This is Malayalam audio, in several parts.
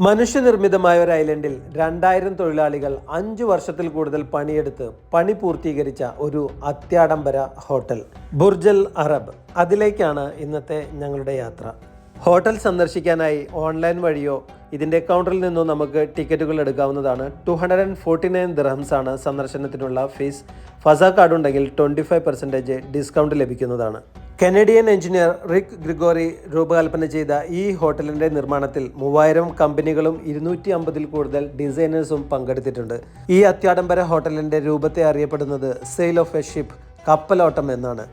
മനുഷ്യനിർമ്മിതമായ ഒരു ഐലൻഡിൽ രണ്ടായിരം തൊഴിലാളികൾ അഞ്ചു വർഷത്തിൽ കൂടുതൽ പണിയെടുത്ത് പണി പൂർത്തീകരിച്ച ഒരു അത്യാഡംബര ഹോട്ടൽ ബുർജൽ അറബ്. അതിലേക്കാണ് ഇന്നത്തെ ഞങ്ങളുടെ യാത്ര. ഹോട്ടൽ സന്ദർശിക്കാനായി ഓൺലൈൻ വഴിയോ ഇതിന്റെ കൗണ്ടറിൽ നിന്നോ നമുക്ക് ടിക്കറ്റുകൾ എടുക്കാവുന്നതാണ്. Two hundred and forty nine dirhams ആണ് സന്ദർശനത്തിനുള്ള ഫീസ്. ഫസ കാർഡ് ഉണ്ടെങ്കിൽ ട്വന്റി ഫൈവ് പെർസെന്റേജ് ഡിസ്കൗണ്ട് ലഭിക്കുന്നതാണ്. കനഡിയൻ എഞ്ചിനീയർ റിക് ഗ്രിഗോറി രൂപകൽപ്പന ചെയ്ത ഈ ഹോട്ടലിന്റെ നിർമ്മാണത്തിൽ മൂവായിരം കമ്പനികളും ഇരുന്നൂറ്റി അമ്പതിൽ കൂടുതൽ ഡിസൈനേഴ്സും പങ്കെടുത്തിട്ടുണ്ട്. ഈ അത്യാഡംബര ഹോട്ടലിന്റെ രൂപത്തെ അറിയപ്പെടുന്നത് സെയിൽ ഓഫ് എ ഷിപ്പ് കപ്പലോട്ടം എന്നാണ്.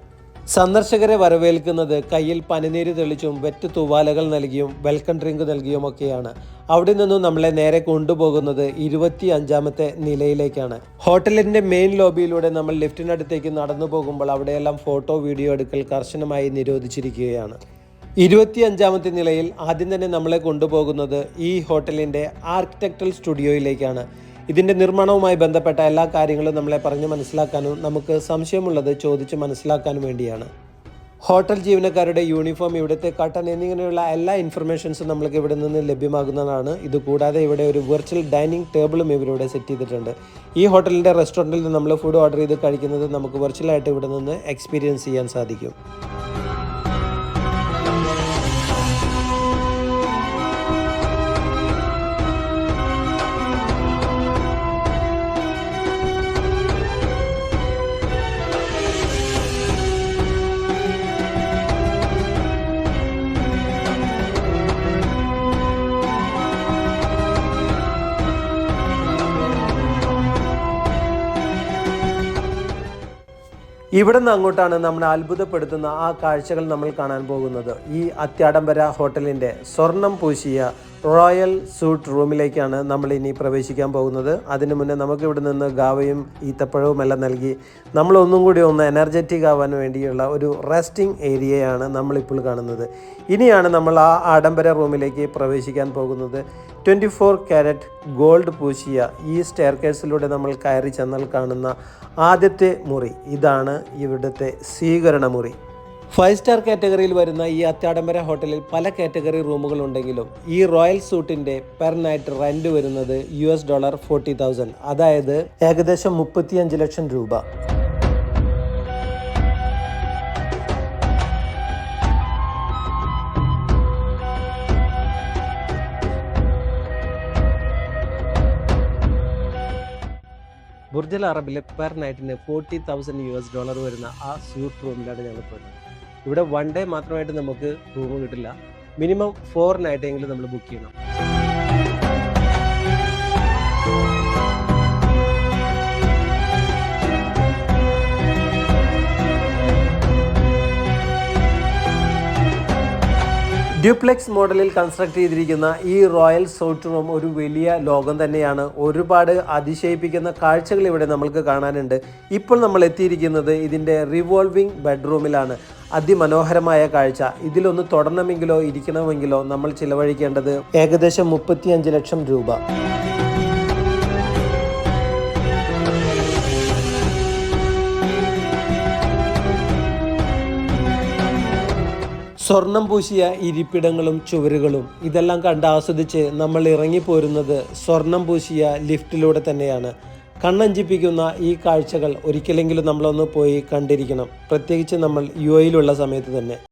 സന്ദർശകരെ വരവേൽക്കുന്നത് കയ്യിൽ പനിനീര് തെളിച്ചും വെറ്റ് തൂവാലകൾ നൽകിയും വെൽക്കം ഡ്രിങ്ക് നൽകിയും ഒക്കെയാണ്. അവിടെ നിന്നും നമ്മളെ നേരെ കൊണ്ടുപോകുന്നത് ഇരുപത്തി അഞ്ചാമത്തെ നിലയിലേക്കാണ്. ഹോട്ടലിന്റെ മെയിൻ ലോബിയിലൂടെ നമ്മൾ ലിഫ്റ്റിനടുത്തേക്ക് നടന്നു പോകുമ്പോൾ അവിടെയെല്ലാം ഫോട്ടോ വീഡിയോ എടുക്കൽ കർശനമായി നിരോധിച്ചിരിക്കുകയാണ്. ഇരുപത്തി അഞ്ചാമത്തെ നിലയിൽ ആദ്യം തന്നെ നമ്മളെ കൊണ്ടുപോകുന്നത് ഈ ഹോട്ടലിന്റെ ആർക്കിടെക്ടൽ സ്റ്റുഡിയോയിലേക്കാണ് ഇതിന്റെ നിർമ്മാണവുമായി ബന്ധപ്പെട്ട എല്ലാ കാര്യങ്ങളും നമ്മളെ പറഞ്ഞ് മനസ്സിലാക്കാനും നമുക്ക് സംശയമുള്ളത് ചോദിച്ച് മനസ്സിലാക്കാനും വേണ്ടിയാണ്. ഹോട്ടൽ ജീവനക്കാരുടെ യൂണിഫോം ഇവിടുത്തെ കട്ടൺ എന്നിങ്ങനെയുള്ള എല്ലാ ഇൻഫർമേഷൻസും നമ്മൾക്ക് ഇവിടെ നിന്ന് ലഭ്യമാകുന്നതാണ്. ഇത് കൂടാതെ ഇവിടെ ഒരു വെർച്വൽ ഡൈനിങ് ടേബിളും ഇവരിവിടെ സെറ്റ് ചെയ്തിട്ടുണ്ട്. ഈ ഹോട്ടലിന്റെ റെസ്റ്റോറന്റിൽ നിന്ന് നമ്മൾ ഫുഡ് ഓർഡർ ചെയ്ത് കഴിക്കുന്നത് നമുക്ക് വെർച്വലായിട്ട് ഇവിടെ നിന്ന് എക്സ്പീരിയൻസ് ചെയ്യാൻ സാധിക്കും. ഇവിടെ നിന്ന് അങ്ങോട്ടാണ് നമ്മളെ അത്ഭുതപ്പെടുത്തുന്ന ആ കാഴ്ചകൾ നമ്മൾ കാണാൻ പോകുന്നത്. ഈ അത്യാഡംബര ഹോട്ടലിന്റെ സ്വർണം പൂശിയ റോയൽ സൂട്ട് റൂമിലേക്കാണ് നമ്മൾ ഇനി പ്രവേശിക്കാൻ പോകുന്നത്. അതിനു മുന്നേ നമുക്ക് ഇവിടെ നിന്ന് ഗാവയും ഈത്തപ്പഴവും എല്ലാം നൽകി നമ്മൾ ഒന്നും കൂടി ഒന്ന് എനർജറ്റിക് ആവാൻ വേണ്ടിയുള്ള ഒരു റെസ്റ്റിംഗ് ഏരിയയാണ് നമ്മളിപ്പോൾ കാണുന്നത്. ഇനിയാണ് നമ്മൾ ആ ആഡംബര റൂമിലേക്ക് പ്രവേശിക്കാൻ പോകുന്നത്. ട്വന്റി ഫോർ ക്യാരറ്റ് ഗോൾഡ് പൂശിയ ഈ സ്റ്റെയർ കേസിലൂടെ നമ്മൾ കയറി ചെന്നാൽ കാണുന്ന ആദ്യത്തെ മുറി ഇതാണ് ഇവിടുത്തെ സ്വീകരണ മുറി. ഫൈവ് സ്റ്റാർ കാറ്റഗറിയിൽ വരുന്ന ഈ അത്യാഡംബര ഹോട്ടലിൽ പല കാറ്റഗറി റൂമുകൾ ഉണ്ടെങ്കിലും ഈ റോയൽ സൂട്ടിന്റെ പെർ നൈറ്റ് റെന്റ് വരുന്നത് U S dollar forty thousand. അതായത് ഏകദേശം മുപ്പത്തിയഞ്ച് ലക്ഷം രൂപ. ബുർജൽ അറബിലെ per നൈറ്റിന് forty thousand U S dollar വരുന്ന ആ സ്യൂട്ട് റൂമിലാണ് ഞങ്ങൾ പോയത് ഇവിടെ വൺ ഡേ മാത്രമായിട്ട് നമുക്ക് റൂം കിട്ടില്ല. മിനിമം ഫോർ നൈറ്റെങ്കിലും നമ്മൾ ബുക്ക് ചെയ്യണം. ഡ്യൂപ്ലെക്സ് മോഡലിൽ കൺസ്ട്രക്ട് ചെയ്തിരിക്കുന്ന ഈ റോയൽ സോട്ട് റൂം ഒരു വലിയ ലോകം തന്നെയാണ്. ഒരുപാട് അതിശയിപ്പിക്കുന്ന കാഴ്ചകൾ ഇവിടെ നമ്മൾക്ക് കാണാനുണ്ട്. ഇപ്പോൾ നമ്മൾ എത്തിയിരിക്കുന്നത് ഇതിന്റെ റിവോൾവിംഗ് ബെഡ്റൂമിലാണ് അതിമനോഹരമായ കാഴ്ച. ഇതിലൊന്ന് തുടരണമെങ്കിലോ ഇരിക്കണമെങ്കിലോ നമ്മൾ ചിലവഴിക്കേണ്ടത് ഏകദേശം മുപ്പത്തിയഞ്ച് ലക്ഷം രൂപ. സ്വർണം പൂശിയ ഇരിപ്പിടങ്ങളും ചുവരുകളും ഇതെല്ലാം കണ്ട് ആസ്വദിച്ച് നമ്മൾ ഇറങ്ങിപ്പോരുന്നത് സ്വർണം പൂശിയ ലിഫ്റ്റിലൂടെ തന്നെയാണ്. കണ്ണഞ്ചിപ്പിക്കുന്ന ഈ കാഴ്ചകൾ ഒരിക്കലെങ്കിലും നമ്മളൊന്ന് പോയി കണ്ടിരിക്കണം. പ്രത്യേകിച്ച് നമ്മൾ യു എയിലുള്ള സമയത്ത് തന്നെ.